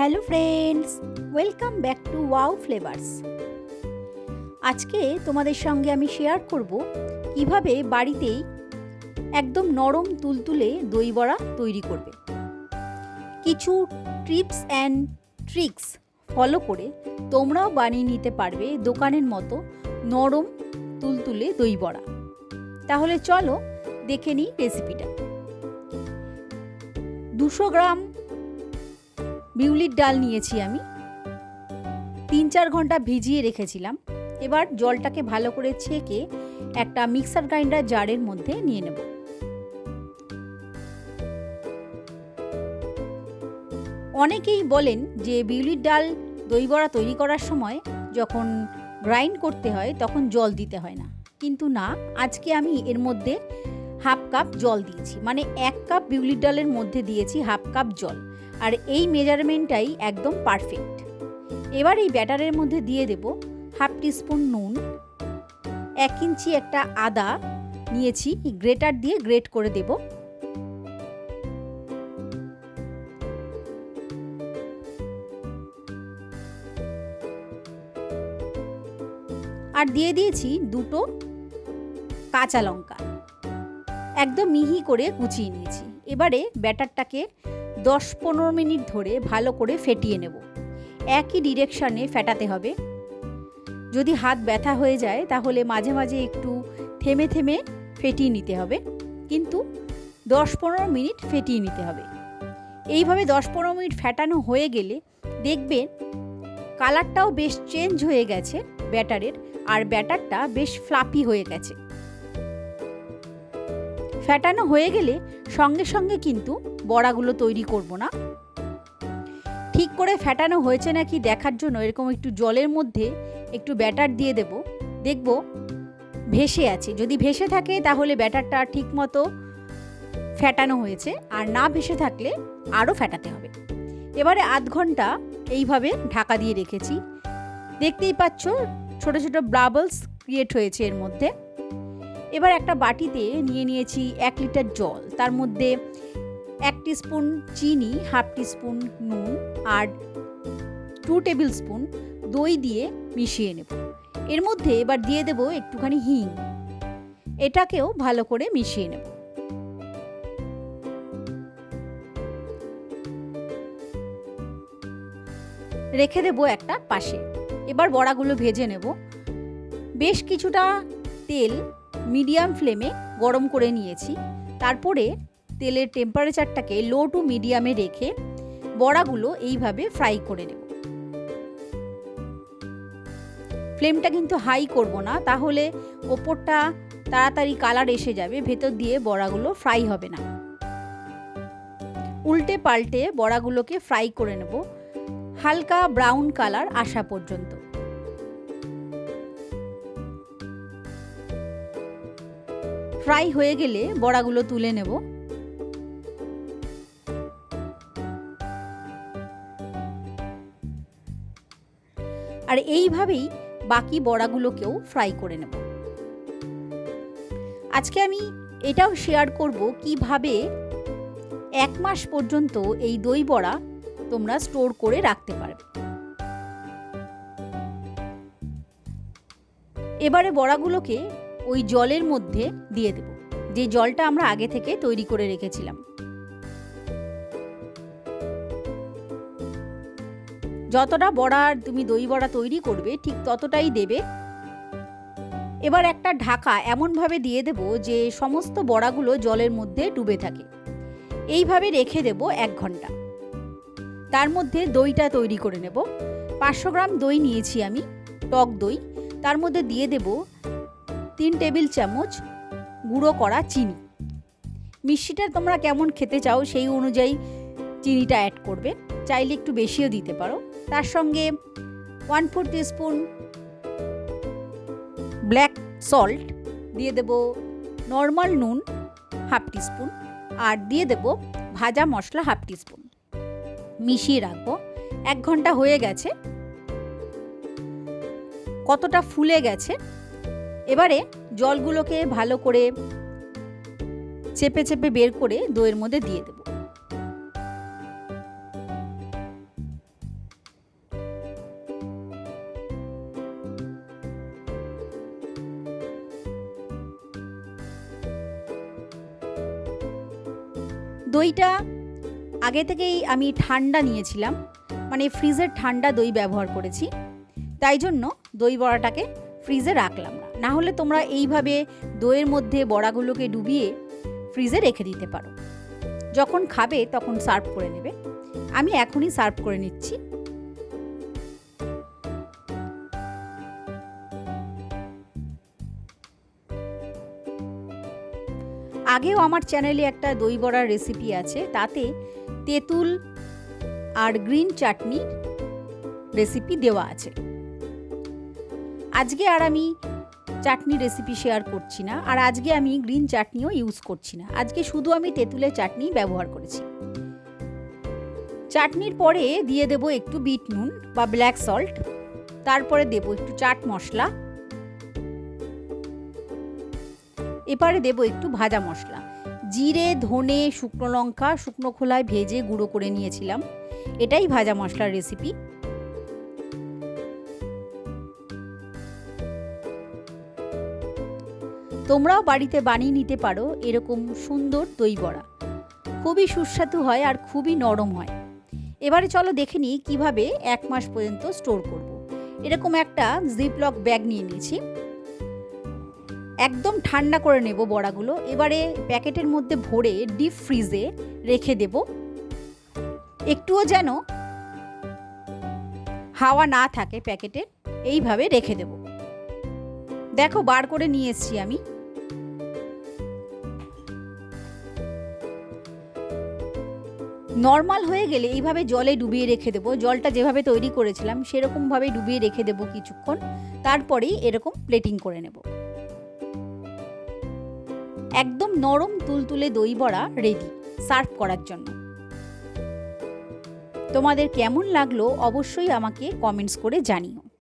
Hello friends, welcome back to wow flavours. আজকে তোমাদের সঙ্গে আমি শেয়ার করব কীভাবে বাড়িতেই একদম নরম তুলতুলে দই বড়া তৈরি করবে। কিছু টিপস অ্যান্ড ট্রিক্স ফলো করে তোমরাও বানিয়ে নিতে পারবে দোকানের মতো নরম তুলতুলে দই বড়া। তাহলে চলো দেখে নিই রেসিপিটা দুশো গ্রাম বিউলির ডাল নিয়েছি আমি। তিন চার ঘণ্টা ভিজিয়ে রেখেছিলাম। এবার জলটাকে ভালো করে ছেঁকে একটা মিক্সার গ্রাইন্ডার জারের মধ্যে নিয়ে নেব। অনেকেই বলেন যে বিউলির ডাল দই বড়া তৈরি করার সময় যখন গ্রাইন্ড করতে হয় তখন জল দিতে হয় না। কিন্তু না, আজকে আমি এর মধ্যে হাফ কাপ জল দিয়েছি। মানে এক কাপ বিউলির ডালের মধ্যে দিয়েছি হাফ কাপ জল। আর এই মেজারমেন্টটাই একদম পারফেক্ট এবার এই ব্যাটারের মধ্যে দিয়ে দেব হাফ টিস্পুন নুন, এক ইঞ্চি একটা আদা নিয়েছি, গ্রেটার দিয়ে গ্রেট করে দেব। আর দিয়ে দিয়েছি দুটো কাঁচা লঙ্কা। একদম মিহি করে কুচিয়ে নিয়েছি। এবারে ব্যাটারটাকে দশ পনেরো মিনিট ধরে ভালো করে ফেটিয়ে নেব। একই ডিরেকশানে ফেটাতে হবে। যদি হাত ব্যথা হয়ে যায়, তাহলে মাঝে মাঝে একটু থেমে থেমে ফেটিয়ে নিতে হবে। কিন্তু দশ পনেরো মিনিট ফেটিয়ে নিতে হবে। এইভাবে দশ পনেরো মিনিট ফেটানো হয়ে গেলে দেখবেন কালারটাও বেশ চেঞ্জ হয়ে গেছে ব্যাটারের, আর ব্যাটারটা বেশ ফ্লাপি হয়ে গেছে। ফ্যাটানো হয়ে গেলে সঙ্গে সঙ্গে কিন্তু বড়াগুলো তৈরি করব না। ঠিক করে ফ্যাটানো হয়েছে নাকি দেখার জন্য এরকম একটু জলের মধ্যে একটু ব্যাটার দিয়ে দেব। দেখব, ভেসে আছে। যদি ভেসে থাকে তাহলে ব্যাটারটা ঠিক মতো ফ্যাটানো হয়েছে। আর না ভেসে থাকলে আরও ফ্যাটাতে হবে। এবারে আধ ঘণ্টা এইভাবে ঢাকা দিয়ে রেখেছি। দেখতেই পাচ্ছ, ছোট ছোট ব্লাবলস ক্রিয়েট হয়েছে এর মধ্যে। এবার একটা বাটিতে নিয়ে নিয়েছি এক লিটার জল। তার মধ্যে এক স্পুন চিনি, হাফ স্পুন নুন আর টু টেবিল স্পুন দই দিয়ে মিশিয়ে নেব। এর মধ্যে এবার দিয়ে দেব একটুখানি হিং। এটাকেও ভালো করে মিশিয়ে নেব। রেখে দেবো একটা পাশে। এবার বড়াগুলো ভেজে নেব। বেশ কিছুটা তেল মিডিয়াম ফ্লেমে গরম করে নিয়েছি। তারপরে তেলের টেম্পারেচারটাকে লো টু মিডিয়ামে রেখে বড়াগুলো এইভাবে ফ্রাই করে নেব। ফ্লেমটা কিন্তু হাই করব না, তাহলে ওপরটা তাড়াতাড়ি কালার এসে যাবে, ভেতর দিয়ে বড়াগুলো ফ্রাই হবে না। উল্টে পাল্টে বড়াগুলোকে ফ্রাই করে নেব, হালকা ব্রাউন কালার আসা পর্যন্ত। ফ্রাই হয়ে গেলে বড়াগুলো তুলে নেব। আর এইভাবেই বাকি বড়াগুলোকেও ফ্রাই করে নেব। আজকে আমি এটাও শেয়ার করব কীভাবে এক মাস পর্যন্ত এই দই বড়া তোমরা স্টোর করে রাখতে পারবে। এবারে বড়াগুলোকে ওই জলের মধ্যে দিয়ে দেব। যে জলটা আমরা আগে থেকে তৈরি করে রেখেছিলাম। যতটা বড়ার তুমি দই বড়া তৈরি করবে, ঠিক ততটাই দেবে। এবার একটা ঢাকা এমনভাবে দিয়ে দেব যে সমস্ত বড়াগুলো জলের মধ্যে ডুবে থাকে। এইভাবে রেখে দেব এক ঘণ্টা। তার মধ্যে দইটা তৈরি করে নেব। পাঁচশো গ্রাম দই নিয়েছি আমি, টক দই। তার মধ্যে দিয়ে দেব তিন টেবিল চামচ গুঁড়ো করা চিনি। মিষ্টিটা তোমরা কেমন খেতে চাও সেই অনুযায়ী চিনিটা অ্যাড করবে। চাইলে একটু বেশিও দিতে পারো। তার সঙ্গে one four spoon black salt দিয়ে দেব নর্মাল নুন হাফ টিস্পুন আর দিয়ে দেব ভাজা মশলা হাফ টিস্পুন মিশিয়ে রাখব। এক ঘণ্টা হয়ে গেছে। কতটা ফুলে গেছে? এবারে জলগুলোকে ভালো করে চেপে চেপে বের করে দইয়ের মধ্যে দিয়ে দেব। দইটা আগে থেকেই আমি ঠান্ডা নিয়েছিলাম। মানে ফ্রিজের ঠান্ডা দই ব্যবহার করেছি। তাই জন্য দই বড়াটাকে ফ্রিজে রাখলাম না। না হলে তোমরা এইভাবে দইয়ের মধ্যে বড়াগুলোকে ডুবিয়ে ফ্রিজে রেখে দিতে পারো। যখন খাবে তখন সার্ভ করে নেবে। আমি এখনই সার্ভ করে নিচ্ছি। আগেও আমার চ্যানেলে একটা দই বড়ার রেসিপি আছে, তাতে তেঁতুল আর গ্রিন চাটনি রেসিপি দেওয়া আছে। আজকে আর আমি চাটনি রেসিপি শেয়ার করছি না, আর আজকে আমি গ্রিন চাটনিও ইউজ করছি না। আজকে শুধু আমি তেঁতুলের চাটনি ব্যবহার করেছি। চাটনির পরে দিয়ে দেব একটু বিট নুন বা ব্ল্যাক সল্ট তারপরে দেব একটু চাট মশলা এবারে দেব একটু ভাজা মশলা। জিরে, ধনে, শুকনো লঙ্কা, শুকনো খোলায় ভেজে গুঁড়ো করে নিয়েছিলাম। এটাই ভাজা মশলার রেসিপি তোমরাও বাড়িতে বানিয়ে নিতে পারো এরকম সুন্দর দই বড়া। খুবই সুস্বাদু হয় আর খুবই নরম হয়। এবারে চলো দেখে নিই কীভাবে এক মাস পর্যন্ত স্টোর করব। এরকম একটা জিপলক ব্যাগ নিয়ে নিয়েছি। একদম ঠান্ডা করে নেব বড়াগুলো। এবারে প্যাকেটের মধ্যে ভরে ডিপ ফ্রিজে রেখে দেব। একটুও যেন হাওয়া না থাকে প্যাকেটে, এইভাবে রেখে দেব। দেখো, বার করে নিয়ে এসছি আমি। নর্মাল হয়ে গেলে এইভাবে জলে ডুবিয়ে রেখে দেবো। জলটা যেভাবে তৈরি করেছিলাম, সেরকমভাবে ডুবিয়ে রেখে দেবো কিছুক্ষণ। তারপরেই এরকম প্লেটিং করে নেব। একদম নরম তুলতুলে দই বড়া রেডি সার্ভ করার জন্য। তোমাদের কেমন লাগল অবশ্যই আমাকে কমেন্টস করে জানিও।